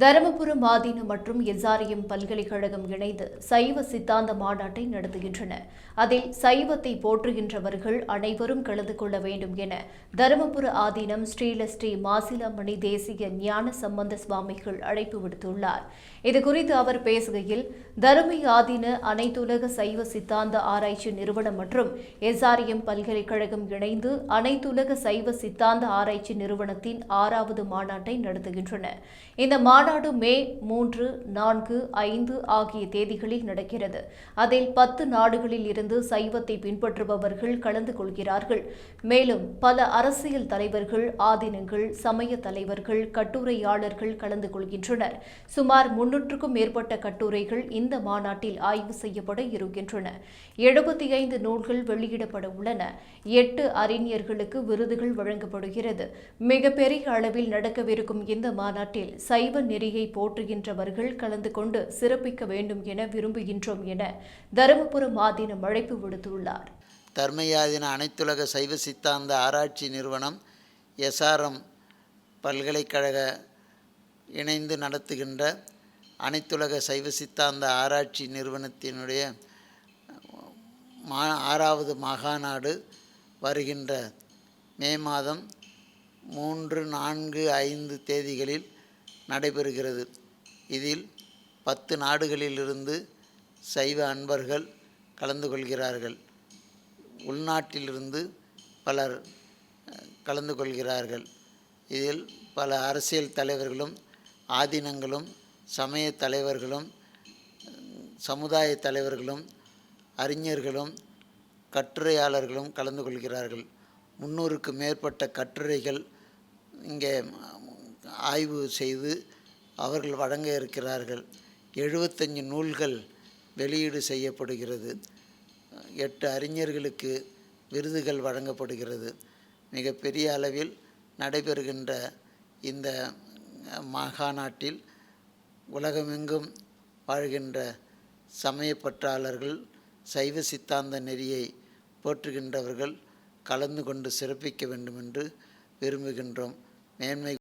தருமபுரம் ஆதீனம் மற்றும் எஸ்ஆர்எம் பல்கலைக்கழகம் இணைந்து சைவ சித்தாந்த மாநாட்டை நடத்துகின்றன. அதில் சைவத்தை போற்றுகின்றவர்கள் அனைவரும் கலந்து கொள்ள வேண்டும் என தருமபுர ஆதீனம் ஸ்ரீலஸ்ரீ மாசிலாமணி தேசிய ஞான சம்பந்த சுவாமிகள் அழைப்பு விடுத்துள்ளார். இதுகுறித்து அவர் பேசுகையில் தருமை ஆதீன அனைத்துலக சைவ சித்தாந்த ஆராய்ச்சி நிறுவனம் மற்றும் எஸ்ஆர்எம் பல்கலைக்கழகம் இணைந்து அனைத்துலக சைவ சித்தாந்த ஆராய்ச்சி நிறுவனத்தின் ஆறாவது மாநாட்டை நடத்துகின்றன. இந்த மாநாடு மே மூன்று நான்கு ஐந்து ஆகிய தேதிகளில் நடக்கிறது. அதில் பத்து நாடுகளில் இருந்து சைவத்தை பின்பற்றுபவர்கள் கலந்து கொள்கிறார்கள். மேலும் பல அரசியல் தலைவர்கள் ஆதீனங்கள் சமய தலைவர்கள் கட்டுரையாளர்கள் கலந்து கொள்கின்றனர். சுமார் முன்னூற்றுக்கும் மேற்பட்ட கட்டுரைகள் இந்த மாநாட்டில் ஆய்வு செய்யப்பட இருக்கின்றன. எழுபத்தி ஐந்து நூல்கள் வெளியிடப்பட உள்ளன. எட்டு அறிஞர்களுக்கு விருதுகள் வழங்கப்படுகிறது. மிகப்பெரிய அளவில் நடக்கவிருக்கும் இந்த மாநாட்டில் சைவ நெறியை போற்றுகின்றவர்கள் கலந்து கொண்டு சிறப்பிக்க வேண்டும் என விரும்புகின்றோம் என தருமபுரம் ஆதீனம் அழைப்பு விடுத்துள்ளார். தர்மயாதின அனைத்துலக சைவ சித்தாந்த ஆராய்ச்சி நிறுவனம் எஸ்ஆர்எம் பல்கலைக்கழக இணைந்து நடத்துகின்ற அனைத்துலக சைவ சித்தாந்த ஆராய்ச்சி நிறுவனத்தினுடைய மா ஆறாவது மாகாநாடு வருகின்ற மே மாதம் மூன்று நான்கு ஐந்து தேதிகளில் நடைபெறுகிறது. இதில் பத்து நாடுகளிலிருந்து சைவ அன்பர்கள் கலந்து கொள்கிறார்கள். உள்நாட்டிலிருந்து பலர் கலந்து கொள்கிறார்கள். இதில் பல அரசியல் தலைவர்களும் ஆதீனங்களும் சமய தலைவர்களும் சமுதாய தலைவர்களும் அறிஞர்களும் கட்டுரையாளர்களும் கலந்து கொள்கிறார்கள். முன்னூறுக்கு மேற்பட்ட கட்டுரைகள் இங்கே ஆய்வு செய்து அவர்கள் வழங்க இருக்கிறார்கள். எழுபத்தஞ்சு நூல்கள் வெளியீடு செய்யப்படுகிறது. எட்டு அறிஞர்களுக்கு விருதுகள் வழங்கப்படுகிறது. மிகப்பெரிய அளவில் நடைபெறுகின்ற இந்த மாகாநாட்டில் உலகமெங்கும் வாழ்கின்ற சமயப்பற்றாளர்கள் சைவ சித்தாந்த நெறியை போற்றுகின்றவர்கள் கலந்து கொண்டு சிறப்பிக்க வேண்டும் என்று விரும்புகின்றோம். மேன்மை